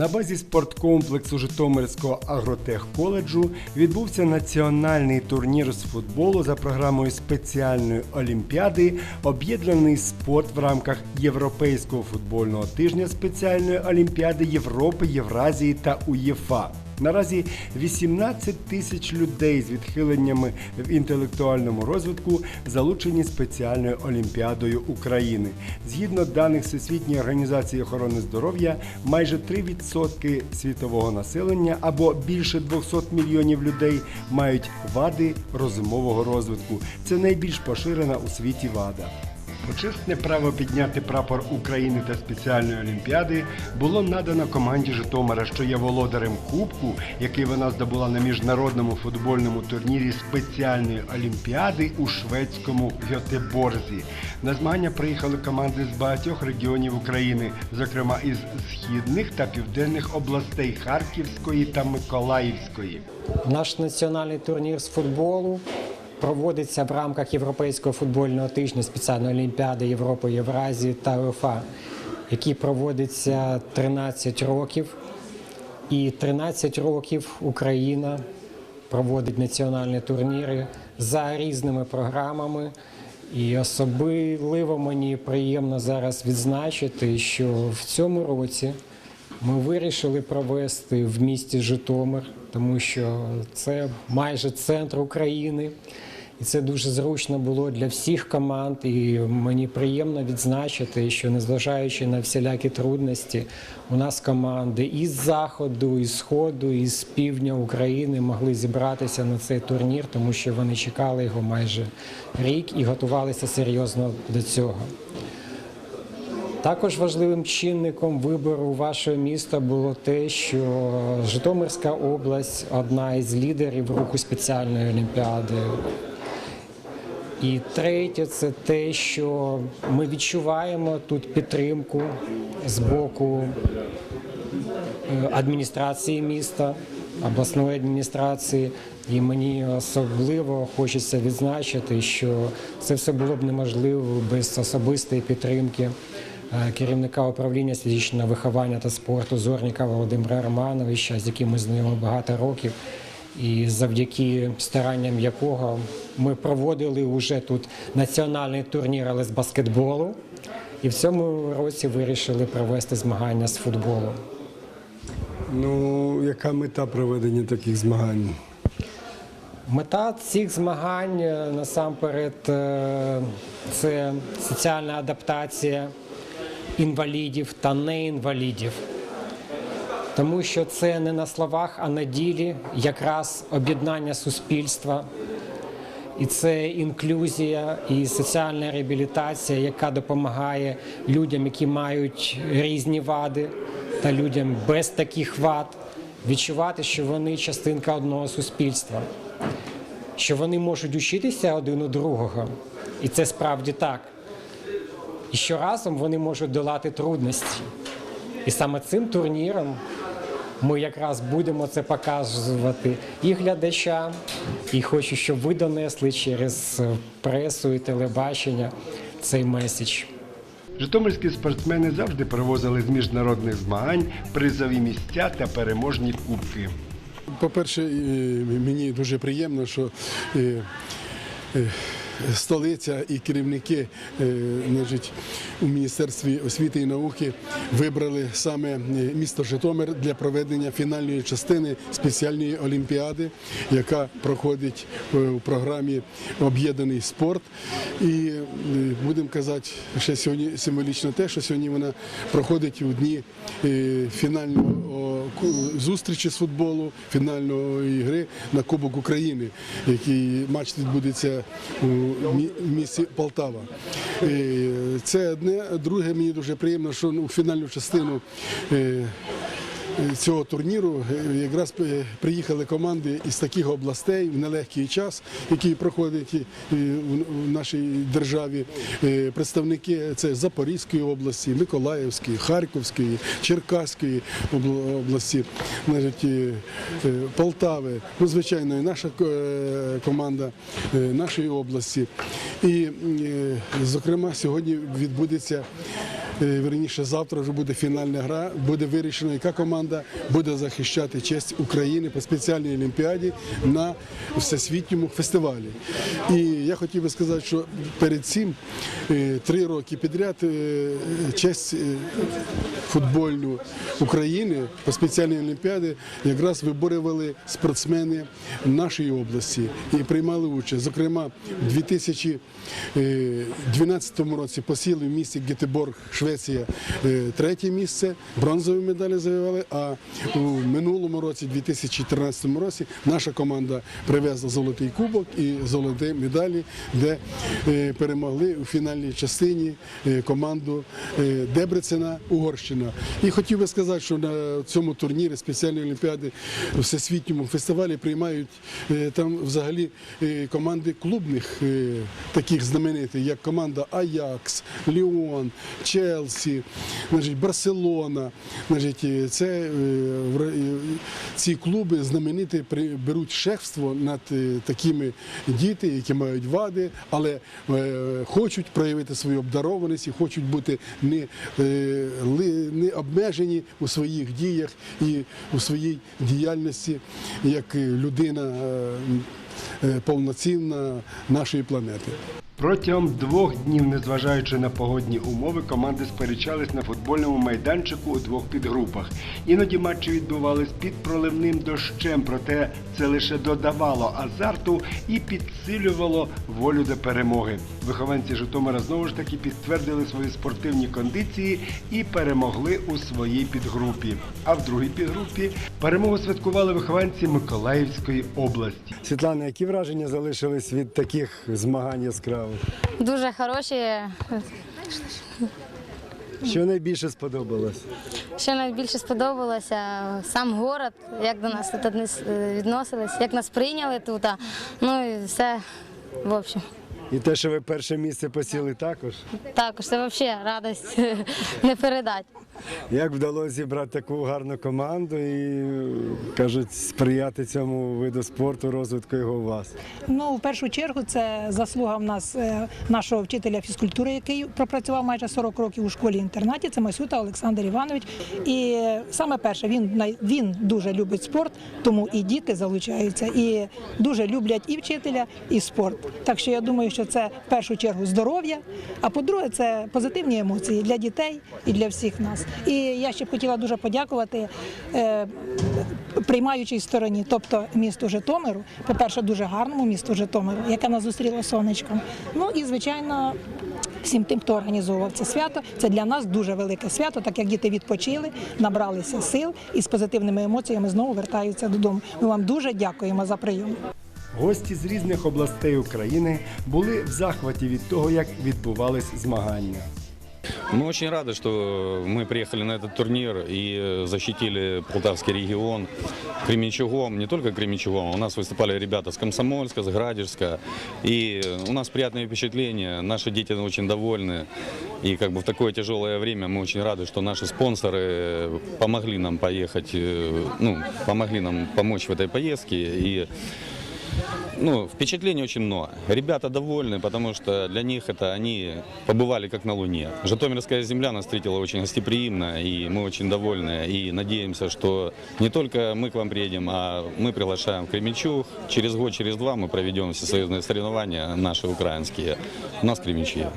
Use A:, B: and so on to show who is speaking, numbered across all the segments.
A: На базі спорткомплексу Житомирського агротехколеджу відбувся національний турнір з футболу за програмою спеціальної олімпіади Об'єднаний спорт в рамках Європейського футбольного тижня спеціальної олімпіади Європи, Євразії та УЄФА. Наразі 18 тисяч людей з відхиленнями в інтелектуальному розвитку залучені спеціальною олімпіадою України. Згідно даних Всесвітньої організації охорони здоров'я, майже 3% світового населення або більше 200 мільйонів людей мають вади розумового розвитку. Це найбільш поширена у світі вада. Почесне право підняти прапор України та спеціальної олімпіади було надано команді Житомира, що є володарем кубку, який вона здобула на міжнародному футбольному турнірі спеціальної олімпіади у шведському Гьотеборзі. На змагання приїхали команди з багатьох регіонів України, зокрема із східних та південних областей Харківської та Миколаївської.
B: Наш національний турнір з футболу проводиться в рамках Європейського футбольного тижня спеціальної олімпіади Європи, Євразії та УЄФА, який проводиться 13 років. І 13 років Україна проводить національні турніри за різними програмами. І особливо мені приємно зараз відзначити, що в цьому році ми вирішили провести в місті Житомир, тому що це майже центр України. І це дуже зручно було для всіх команд. І мені приємно відзначити, що незважаючи на всілякі трудності, у нас команди із заходу, із сходу, із півдня України могли зібратися на цей турнір, тому що вони чекали його майже рік і готувалися серйозно до цього. Також важливим чинником вибору вашого міста було те, що Житомирська область одна із лідерів руху спеціальної олімпіади. І третє, це те, що ми відчуваємо тут підтримку з боку е, адміністрації міста, обласної адміністрації. І мені особливо хочеться відзначити, що це все було б неможливо без особистої підтримки е, керівника управління фізичного виховання та спорту Зорніка Володимира Романовича, з яким ми знайомі багато років. І завдяки старанням якого ми проводили вже тут національний турнір, але з баскетболу. І в цьому році вирішили провести змагання з футболу.
A: Ну, яка мета проведення таких змагань?
B: Мета цих змагань е, насамперед е, це соціальна адаптація інвалідів та неінвалідів. Тому що це не на словах, а на ділі якраз об'єднання суспільства. І це інклюзія і соціальна реабілітація, яка допомагає людям, які мають різні вади, та людям без таких вад відчувати, що вони частинка одного суспільства, що вони можуть учитися один у другого. І це справді так. І що разом вони можуть долати трудності. І саме цим турніром ми якраз будемо це показувати і глядачам, і хочу, щоб ви донесли через е, пресу і телебачення цей меседж.
A: Житомирські спортсмени завжди привозили з міжнародних змагань призові місця та переможні кубки.
C: По-перше, мені дуже приємно, що е, столиця і керівники е, значить, у Міністерстві освіти і науки вибрали саме е, місто Житомир для проведення фінальної частини спеціальної олімпіади, яка проходить е, у програмі Об'єднаний спорт. І будемо казати, ще сьогодні символічно те, що сьогодні вона проходить у дні фінального зустрічі з футболу, фінальної гри на Кубок України, який матч відбудеться у місті Полтава. Е, Це одне. Друге, мені дуже приємно, що у фінальну частину. Цього турніру е, якраз е, приїхали команди із таких областей в нелегкий час, який проходить е, в- нашій державі. Представники це Запорізької області, Миколаївської, Харківської, Черкаської області, Полтави. Ну, звичайно, і наша команда нашої області. І, зокрема, сьогодні відбудеться верніше завтра вже буде фінальна гра, буде вирішено, яка команда буде захищати честь України по спеціальній олімпіаді на всесвітньому фестивалі. І я хотів би сказати, що перед цим е, три роки підряд е, честь е, футбольну України по спеціальній олімпіаді якраз виборювали спортсмени нашої області і приймали участь. Зокрема, у 2012 році посіли в місті Гетеборг, Швеція, третє місце, бронзові медалі завоювали. А у минулому році, 2013 році, наша команда привезла золотий кубок і золоті медалі, де е, перемогли у фінальній частині е, команду е, Дебрецена, Угорщина. І хотів би сказати, що на цьому турнірі спеціальної олімпіади у всесвітньому фестивалі приймають там взагалі команди клубних таких знаменитих, як команда Аякс, Ліон, Челсі, Барселона. Це е, ре- е, ці клуби знамениті при- беруть шефство над е, такими діти, які мають вади, але е, хочуть проявити свою обдарованість і хочуть бути не, не обмежені у своїх діях і у своїй діяльності як людина повноцінна нашої планети.
A: Протягом двох днів, незважаючи на погодні умови, команди сперечались на футбольному майданчику у двох підгрупах. Іноді матчі відбувались під проливним дощем, проте це лише додавало азарту і підсилювало волю до перемоги. Вихованці Житомира знову ж таки підтвердили свої спортивні кондиції і перемогли у своїй підгрупі. А в другій підгрупі перемогу святкували вихованці Миколаївської області. Світлана, які враження залишились від таких змагань яскравих?
D: Дуже хороші.
A: Що найбільше сподобалось?
D: Що найбільше сподобалося, сам город, як до нас тут відносились, як нас прийняли тут. Ну і все, в общем.
A: І те, що ви перше місце посіли також.
D: Також це взагалі радість не передати.
A: Як вдалося зібрати таку гарну команду і кажуть, сприяти цьому виду спорту, розвитку його у вас?
E: Ну, в першу чергу, це заслуга в нас е, нашого вчителя фізкультури, який пропрацював майже 40 років у школі-інтернаті. Це Масюта Олександр Іванович. І саме перше, він він дуже любить спорт, тому і діти залучаються, і дуже люблять і вчителя, і спорт. Так що я думаю, що це в першу чергу здоров'я, а по-друге, це позитивні емоції для дітей і для всіх нас. І я ще б хотіла дуже подякувати. е, приймаючій стороні, тобто місту Житомиру, по-перше, дуже гарному місту Житомиру, яке нас зустріло сонечком. Ну і звичайно. Всім тим, хто організовував це свято, це для нас дуже велике свято, так як діти відпочили, набралися сил і з позитивними емоціями знову вертаються додому. Ми вам дуже дякуємо за прийом.
A: Гості з різних областей України були в захваті від того, як відбувались змагання.
F: Мы очень рады, что мы приехали на этот турнир и э, защитили Полтавский регион Кременчугом, не только Кременчугом, у нас выступали ребята с Комсомольска, с Градежска, и у нас приятные впечатления, наши дети очень довольны, и как бы в такое тяжелое время мы очень рады, что наши спонсоры помогли нам поехать, э, ну, помогли нам помочь в этой поездке, и ну, впечатлений очень много. Ребята довольны, потому что для них это они побывали как на Луне. Житомирская земля нас встретила очень гостеприимно, и мы очень довольны. И надеемся, что не только мы к вам приедем, а мы приглашаем в Кременчуг. Через год, через два мы проведем всесоюзные соревнования, наши украинские, у нас в Кременчуге.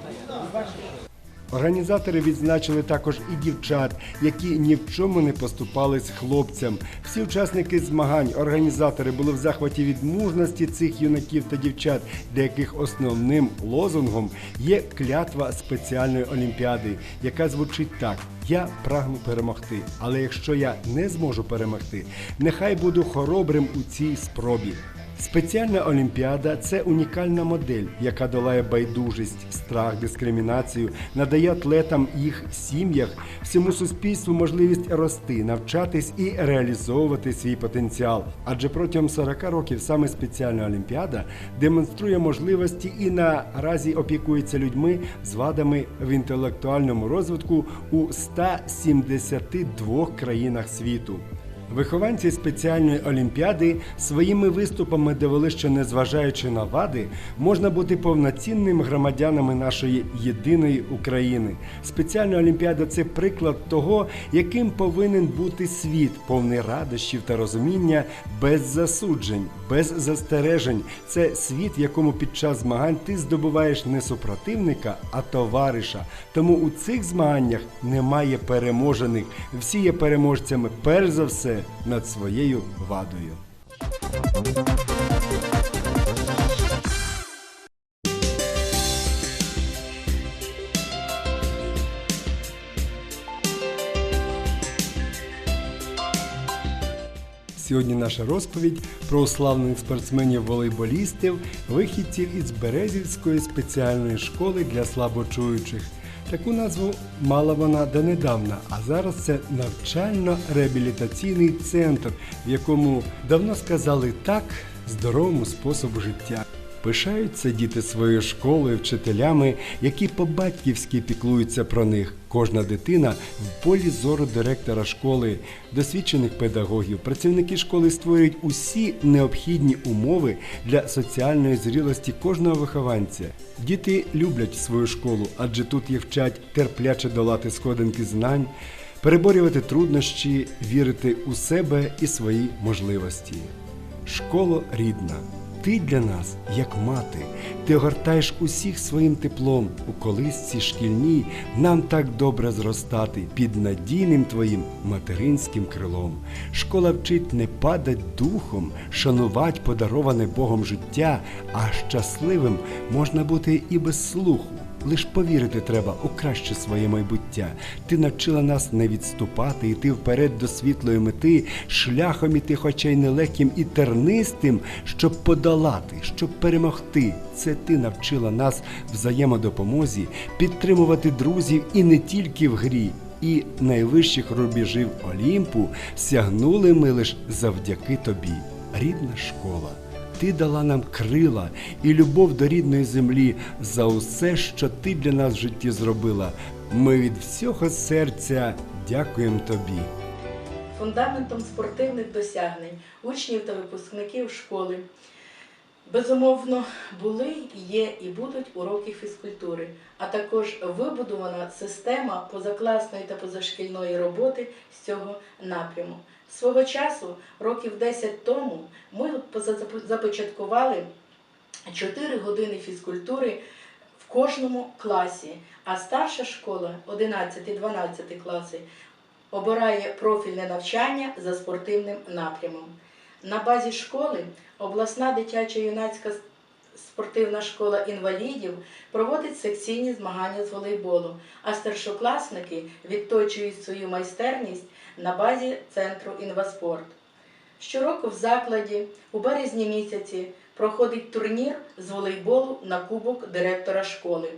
A: Організатори відзначили також і дівчат, які ні в чому не поступались хлопцям. Всі учасники змагань, організатори були в захваті від мужності цих юнаків та дівчат, для яких основним лозунгом є клятва спеціальної олімпіади, яка звучить так: Я прагну перемогти. Але якщо я не зможу перемогти, нехай буду хоробрим у цій спробі. Спеціальна олімпіада це унікальна модель, яка долає байдужість, страх, дискримінацію, надає атлетам їх сім'ях, всьому суспільству можливість рости, навчатись і реалізовувати свій потенціал. Адже протягом 40 років саме спеціальна олімпіада демонструє можливості і наразі опікується людьми з вадами в інтелектуальному розвитку у 172 країнах світу. Вихованці спеціальної олімпіади своїми виступами довели, що незважаючи на вади, можна бути повноцінними громадянами нашої єдиної України. Спеціальна олімпіада це приклад того, яким повинен бути світ, повний радощів та розуміння, без засуджень, без застережень. Це світ, в якому під час змагань ти здобуваєш не супротивника, а товариша. Тому у цих змаганнях немає переможених. Всі є переможцями, перш за все, над своєю вадою. Сьогодні наша розповідь про уславлених спортсменів-волейболістів, вихідців із Березівської спеціальної школи для слабочуючих. Таку назву мала вона донедавна, а зараз це навчально-реабілітаційний центр, в якому давно сказали так здоровому способу життя. Пишаються діти своєю школою, вчителями, які по-батьківськи піклуються про них. Кожна дитина в полі зору директора школи, досвідчених педагогів. Працівники школи створюють усі необхідні умови для соціальної зрілості кожного вихованця. Діти люблять свою школу, адже тут їх вчать терпляче долати сходинки знань, переборювати труднощі, вірити у себе і свої можливості. Школа рідна. Ти для нас, як мати, ти огортаєш усіх своїм теплом у колисці шкільній, нам так добре зростати під надійним твоїм материнським крилом. Школа вчить не падать духом, шанувати подароване Богом життя, а щасливим можна бути і без слуху. Лиш повірити треба у краще своє майбуття. Ти навчила нас не відступати, йти вперед до світлої мети, шляхом іти, хоча й нелегким і тернистим, щоб подолати, щоб перемогти. Це ти навчила нас взаємодопомозі, підтримувати друзів і не тільки в грі. І найвищих рубежів Олімпу сягнули ми лиш завдяки тобі, рідна школа. Ти дала нам крила і любов до рідної землі за усе, що ти для нас в житті зробила. Ми від всього серця дякуємо тобі.
G: фундаментом спортивних досягнень учнів та випускників школи. Безумовно, були, є і будуть уроки фізкультури, а також вибудована система позакласної та позашкільної роботи з цього напряму. Свого часу, років 10 тому, ми започаткували 4 години фізкультури в кожному класі, а старша школа 11-12 класи обирає профільне навчання за спортивним напрямом. На базі школи обласна дитяча юнацька спортивна школа інвалідів проводить секційні змагання з волейболу, а старшокласники відточують свою майстерність на базі центру інваспорт. Щороку в закладі у березні місяці проходить турнір з волейболу на кубок директора школи.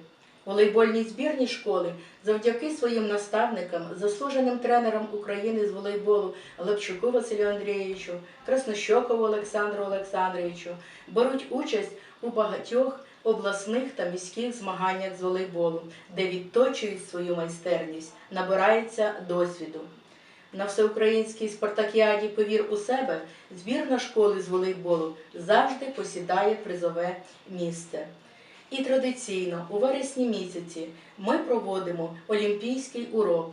G: Волейбольній збірні школи завдяки своїм наставникам, заслуженим тренерам України з волейболу Лепчуку Василю Андрійовичу, Краснощокову Олександру Олександровичу беруть участь у багатьох обласних та міських змаганнях з волейболу, де відточують свою майстерність, набираються досвіду. На всеукраїнській спартакіаді Повір у себе збірна школи з волейболу завжди посідає призове місце. І традиційно у вересні місяці ми проводимо олімпійський урок.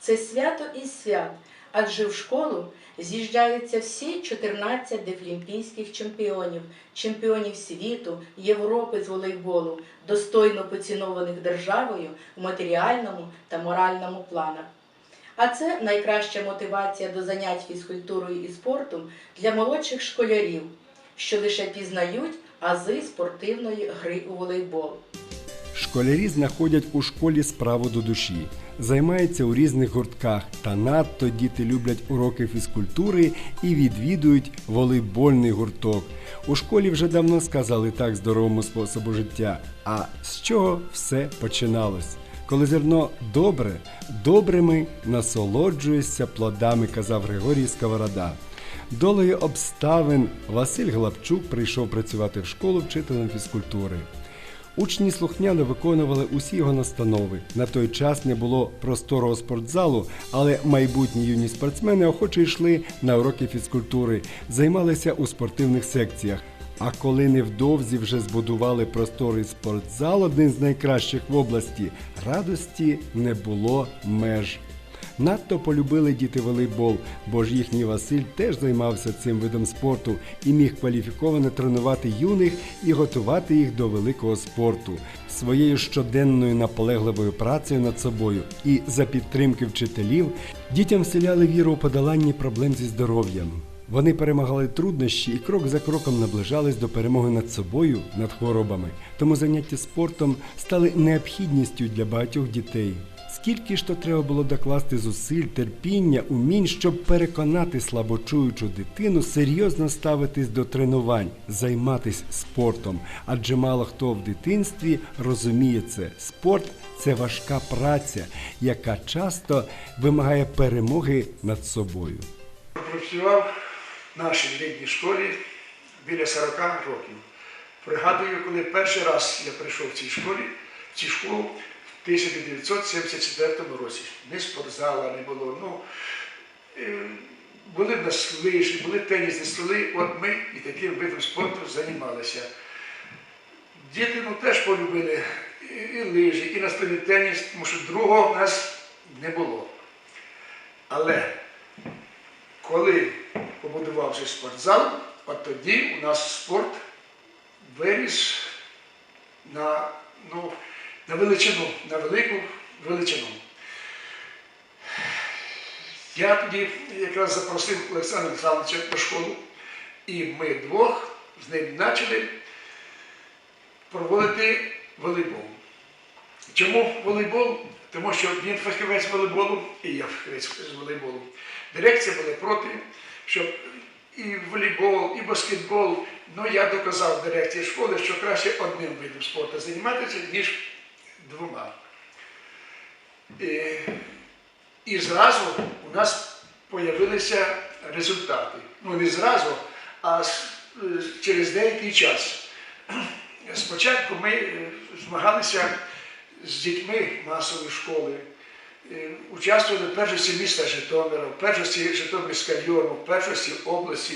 G: Це свято із свят, адже в школу з'їжджаються всі 14 дефлімпійських чемпіонів, чемпіонів світу, Європи з волейболу, достойно поцінованих державою в матеріальному та моральному планах. А це найкраща мотивація до занять фізкультурою і спортом для молодших школярів, що лише пізнають ази спортивної гри у волейбол.
A: Школярі знаходять у школі справу до душі, займаються у різних гуртках, та надто діти люблять уроки фізкультури і відвідують волейбольний гурток. У школі вже давно сказали так здоровому способу життя. А з чого все починалось? Коли зерно добре, добрими насолоджуєшся плодами, казав Григорій Сковорода. Долею обставин Василь Главчук прийшов працювати в школу вчителем фізкультури. Учні слухняно виконували усі його настанови. На той час не було просторого спортзалу, але майбутні юні спортсмени охоче йшли на уроки фізкультури, займалися у спортивних секціях. А коли невдовзі вже збудували просторий спортзал, один з найкращих в області, радості не було меж. Надто полюбили діти волейбол, бо ж їхній Василь теж займався цим видом спорту і міг кваліфіковано тренувати юних і готувати їх до великого спорту. Своєю щоденною наполегливою працею над собою і за підтримки вчителів дітям вселяли віру у подоланні проблем зі здоров'ям. Вони перемагали труднощі і крок за кроком наближались до перемоги над собою, над хворобами. Тому заняття спортом стали необхідністю для багатьох дітей. Скільки ж то треба було докласти зусиль, терпіння, умінь, щоб переконати слабочуючу дитину серйозно ставитись до тренувань, займатися спортом. Адже мало хто в дитинстві розуміє це. Спорт це важка праця, яка часто вимагає перемоги над собою.
H: Працював нашій рідній школі біля 40 років. Пригадую, коли перший раз я прийшов в цій школі, в цю школу в 1974 році. Ні спортзала не було. Ну, е, були в нас лижі, були тенісні столи, от ми і таким видом спорту займалися. Діти ну, теж полюбили і лижі, і настільний теніс, тому що другого в нас не було. Але коли побудувався спортзал, от тоді у нас спорт виріс на, ну, на величину, на велику величину. Я тоді якраз запросив Олександра Олександровича до школу, і ми двох з ним почали проводити волейбол. Чому волейбол? Тому що він фахівець волейболу, і я фахівець з волейболу. Дирекція була проти, щоб і волейбол, і баскетбол. Ну я доказав дирекції школи, що краще одним видом спорту займатися, ніж двома. І, і зразу у нас з'явилися результати. Ну не зразу, а через деякий час. Спочатку ми е, змагалися з дітьми масової школи, участвували в першості міста Житомира, в першості Житомирська району, в першості області.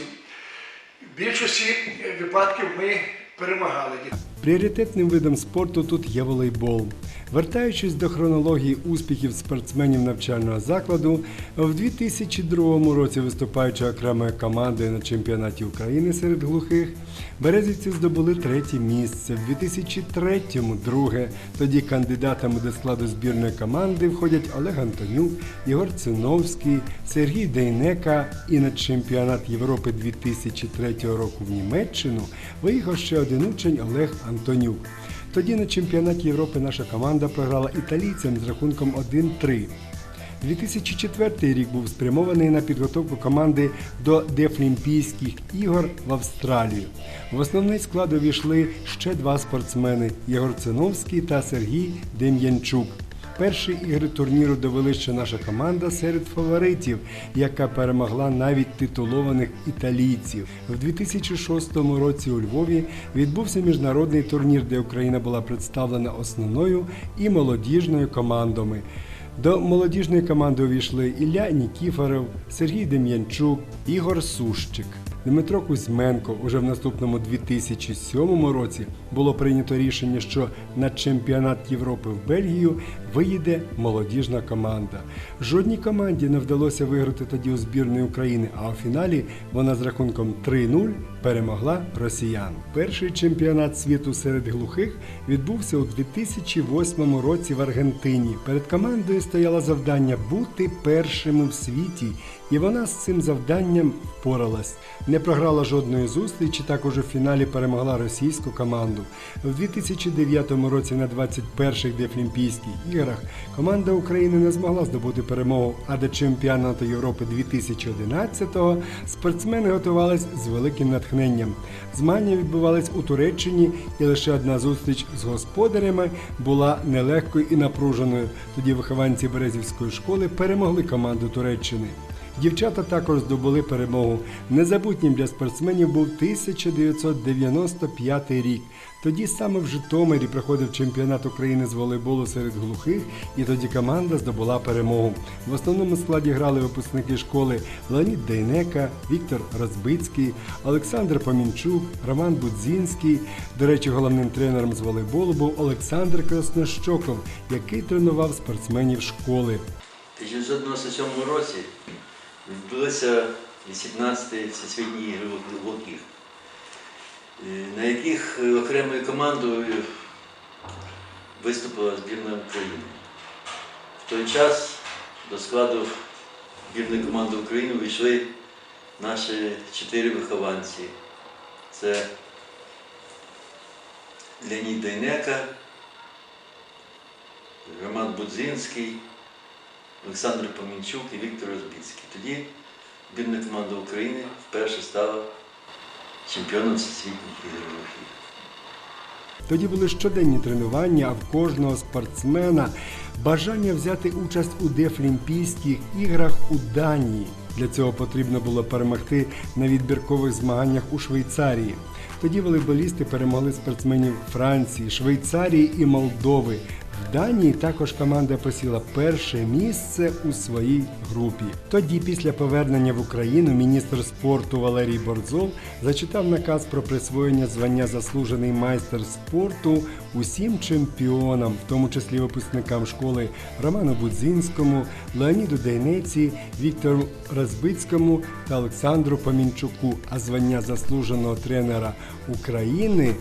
H: В більшості випадків ми перемагали.
A: Пріоритетним видом спорту тут є волейбол. Вертаючись до хронології успіхів спортсменів навчального закладу, в 2002 році виступаючи окремою командою на чемпіонаті України серед глухих, березівці здобули третє місце, в 2003 – друге. Тоді кандидатами до складу збірної команди входять Олег Антонюк, Ігор Циновський, Сергій Дейнека і на чемпіонат Європи 2003 року в Німеччину виїхав ще один учень Олег Антонюк. Тоді на чемпіонаті Європи наша команда програла італійцям з рахунком 1-3. 2004 рік був спрямований на підготовку команди до Дефлімпійських ігор в Австралію. В основний склад увійшли ще два спортсмени Єгор Циновський та Сергій Дем'янчук. Перші ігри турніру довели, що наша команда серед фаворитів, яка перемогла навіть титулованих італійців. В 2006 році у Львові відбувся міжнародний турнір, де Україна була представлена основною і молодіжною командами. До молодіжної команди увійшли Ілля Нікіфоров, Сергій Дем'янчук, Ігор Сущик. Дмитро Кузьменко уже в наступному 2007 році було прийнято рішення, що на чемпіонат Європи в Бельгію виїде молодіжна команда. Жодній команді не вдалося виграти тоді у збірної України, а у фіналі вона з рахунком 3-0 перемогла росіян. Перший чемпіонат світу серед глухих відбувся у 2008 році в Аргентині. Перед командою стояло завдання бути першими в світі, і вона з цим завданням впоралась. Не програла жодної зустрічі, також у фіналі перемогла російську команду. В 2009 році на 21-х Дефлімпійських іграх команда України не змогла здобути перемогу, а до чемпіонату Європи 2011-го спортсмени готувались з великим натхненням. Змагання відбувались у Туреччині, і лише одна зустріч з господарями була нелегкою і напруженою. Тоді вихованці Березівської школи перемогли команду Туреччини. Дівчата також здобули перемогу. Незабутнім для спортсменів був 1995 рік. Тоді саме в Житомирі проходив чемпіонат України з волейболу серед глухих, і тоді команда здобула перемогу. В основному складі грали випускники школи Леонід Дейнека, Віктор Розбицький, Олександр Помінчук, Роман Будзінський. До речі, головним тренером з волейболу був Олександр Краснощоков, який тренував спортсменів школи.
I: 1997 році відбулися 18-ті всесвітні ігри глухих, е, на яких е, окремою командою виступила збірна України. В той час до складу збірної команди України увійшли наші чотири вихованці. Це Леонід Дейнека, Роман Будзинський, Олександр Помінчук і Віктор Розбіцький. Тоді збірна команда України вперше стала чемпіоном всесвітніх ігор.
A: Тоді були щоденні тренування, а в кожного спортсмена бажання взяти участь у Дефлімпійських іграх у Данії. Для цього потрібно було перемогти на відбіркових змаганнях у Швейцарії. Тоді волейболісти перемогли спортсменів Франції, Швейцарії і Молдови. В Данії також команда посіла перше місце у своїй групі. Тоді, після повернення в Україну, міністр спорту Валерій Борзов зачитав наказ про присвоєння звання заслужений майстер спорту усім чемпіонам, в тому числі випускникам школи Роману Будзінському, Леоніду Дейнеці, Віктору Розбицькому та Олександру Помінчуку. А звання заслуженого тренера України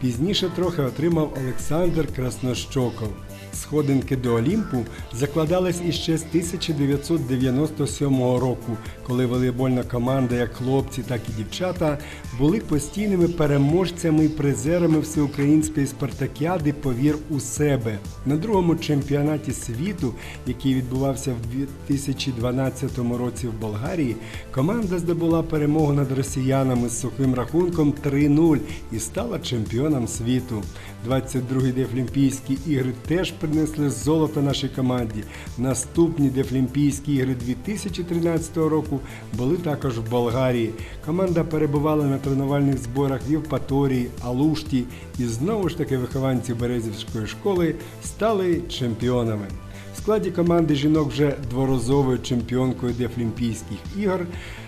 A: Пізніше трохи отримав Олександр Краснощоков. Сходинки до Олімпу закладались іще з 1997 року, коли волейбольна команда, як хлопці, так і дівчата, були постійними переможцями і призерами всеукраїнської спартакіади Повір у себе на другому чемпіонаті світу, який відбувався в 2012 році в Болгарії. Команда здобула перемогу над росіянами з сухим рахунком 3-0 і стала чемпіоном світу. 22-й Дефлімпійські ігри теж принесли золото нашій команді. Наступні Дефлімпійські ігри 2013 року були також в Болгарії. Команда перебувала на тренувальних зборах в Євпаторії, Алушті і знову ж таки вихованці Березівської школи стали чемпіонами. В складі команди жінок вже дворазовою чемпіонкою Дефлімпійських ігор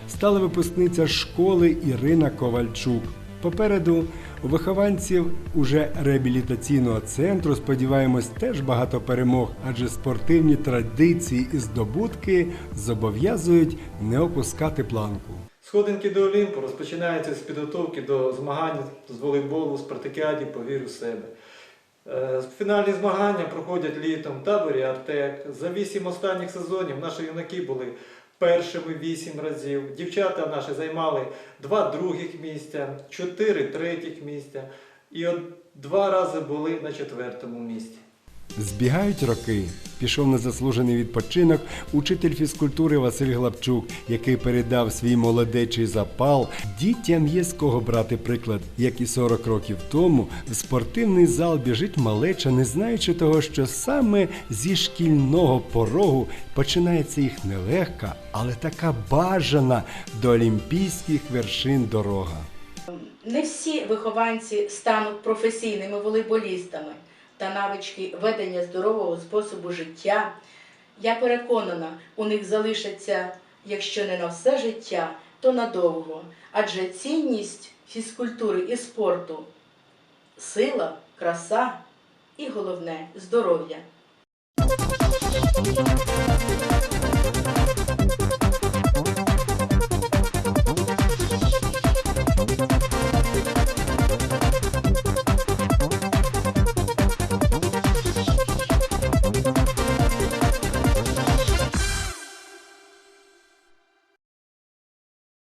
A: стала випускниця школи Ірина Ковальчук. Попереду вихованців уже реабілітаційного центру сподіваємось теж багато перемог, адже спортивні традиції і здобутки зобов'язують не опускати планку.
J: Сходинки до Олімпу розпочинаються з підготовки до змагань з волейболу, спартакіаді «Повір у себе. Е, Фінальні змагання проходять літом в таборі Артек. За вісім останніх сезонів наші юнаки були першими вісім разів. Дівчата наші займали два других місця, чотири третіх місця і от два рази були на четвертому місці.
A: Збігають роки. Пішов на заслужений відпочинок учитель фізкультури Василь Глабчук, який передав свій молодечий запал. Дітям є з кого брати приклад, як і 40 років тому в спортивний зал біжить малеча, не знаючи того, що саме зі шкільного порогу починається їх нелегка, але така бажана до олімпійських вершин дорога.
G: Не всі вихованці стануть професійними волейболістами та навички ведення здорового способу життя. Я переконана, у них залишаться, якщо не на все життя, то надовго. Адже цінність фізкультури і спорту сила, краса і головне здоров'я.